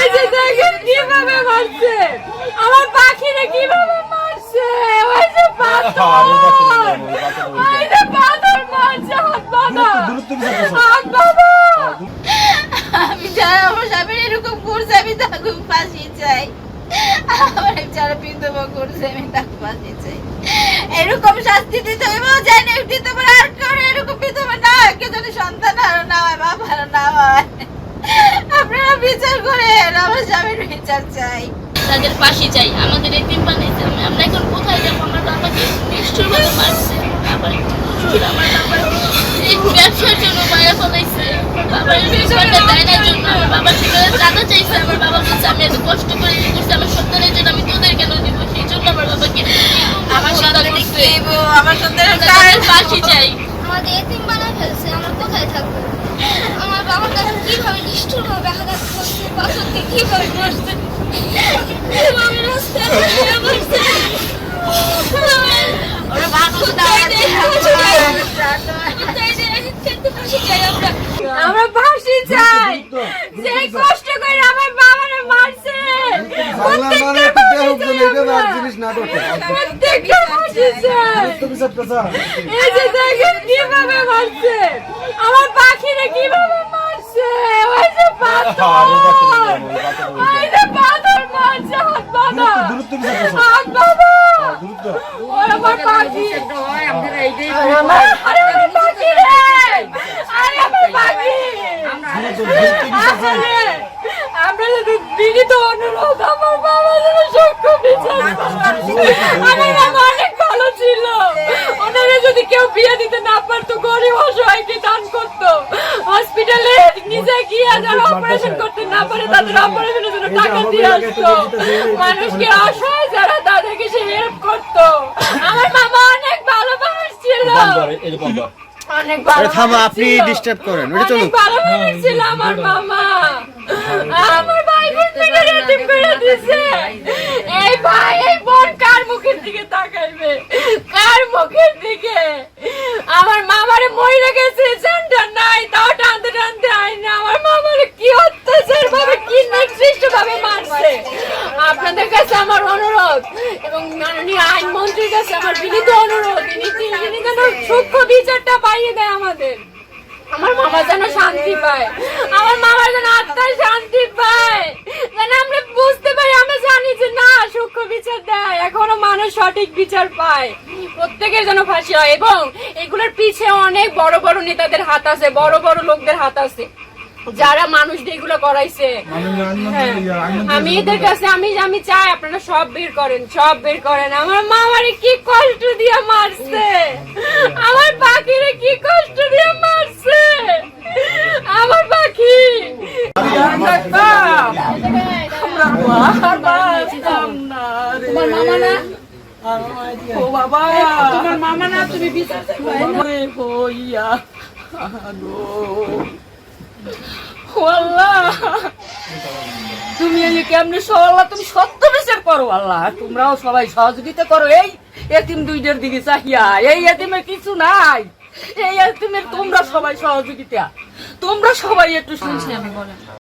এই যে দেখেন কীভাবে মারছে। আমার পাখিরে কীভাবে মারছে। ওই যে পাথর। ওই যে পাথর মারছে হাত বাঁধা। হাত বাঁধা। আমি যারা আমার স্বামী এরকম করছে আমি তাকে ফাঁসি চাই। আমার যারা বিধবা করছে আমি তাকে ফাঁসি চাই। এরকম শাস্তি দিতে হইব জানি না বিধবা আর করে এরকম বিধবা না কে যেন সন্তান আরও না হয় বাবা না হয়। বিচার করেন আমার স্বামীর বিচার চাই। তাদের ফাঁসি চাই আমাদের এতিম বানাইছে আমি আমরা এখন কোথায় যাব? আমার বাবাকে নিষ্ঠুর ভাবে মারছে। আবার আমার বাবার এই ব্যবসার জন্য মায়া ফলাইছে। বাবার ব্যবসাটা দেয় না জন্য আমার বাবার চাঁদা চাইছে। আমার বাবা বলছে আমি এত কষ্ট করে ইয়ে করছি আমার সন্তানের জন্য আমি তোদের কেন দিব? সেই জন্য আমার বাবাকে আমার সন্তানের কি হইব? আমার সন্তানের চাই। আমাদের এতিম বানায় ফেলছে আমরা কোথায় থাকব? বাবার কাছে কীভাবে নিষ্ঠুর ভাবে আঘাত করছে কীভাবে মারছে যে আমরা ফাঁসি চাই সেই কষ্ট করে আমার বাবারে মারছে। এই যে দেখেন কীভাবে মারছে আমার পাখিরে কীভাবে ওনারা যদি কেউ বিয়ে দিতে না পারতো গরিব অসহায়কে দান করতো। নিজে গিয়ে যারা অপারেশন করতে না পারে তাদের অপারেশনের জন্য টাকা দিয়ে আসতো। মানুষকে অসহায় যারা তাদেরকে সে হেল্প করতো। আমার মামা অনেক ভালো মানুষ ছিল। অনেক ভালো থামো আপনি ডিস্টার্ব করেন ওটা চলুন ভালো মানুষ ছিল আমার মামা। আমার ভাই বোন মিলে রেটিম করে দিছে। এই ভাই এই বোন কার মুখের দিকে তাকাইবে? কার মুখের দিকে? আমার মামারে মইরে গেছে সেন্টার নাই তাও টানতে টানতে আইনে আমার মামারে কি অত্যাচার ভাবে কি নিকৃষ্ট ভাবে মারছে আপনাদের কাছে আমার অনুরোধ। এবং মাননীয় আইনমন্ত্রীর কাছে আমার বিনীত অনুরোধ। তিনি যেন সূক্ষ্ম বিচারটা পাইয়ে দেয় আমাদের। আমার মামা যেন শান্তি পায়। আমার মামার যেন আত্মায় শান্তি পায়। যেন আমরা বুঝতে পারি, আমরা জানি যে না, সূক্ষ্ম বিচার দেয়। এখনও মানুষ সঠিক বিচার পায়। প্রত্যেকের যেন ফাঁসি হয়। এবং এগুলোর পিছে অনেক বড় বড় নেতাদের হাত আছে, বড় বড় লোকদের হাত আছে। যারা মানুষ দিয়ে এগুলো করাইছে। হ্যাঁ। আমি এদের কাছে আমি আমি চাই আপনারা সব বের করেন সব বের করেন। আমার মামারে কি কষ্ট দিয়ে মারছে? আমার পাখিরে কি কষ্ট দিয়ে মারছে? আমার পাখি মামা না? ও বাবা তোমার মামা না? তুমি বিচার হইয়া আল্লাহ তুমি এলি কেমনি আল্লাহ তুমি সত্য বিচার করো আল্লাহ তোমরাও সবাই সহযোগিতা করো। এই এতিম দুইটার দিকে চাহিয়া। এই এতিমের কিছু নাই। এই এতিমের তোমরা সবাই সহযোগিতা। তোমরা সবাই একটু শুনছি আমি, বলেন।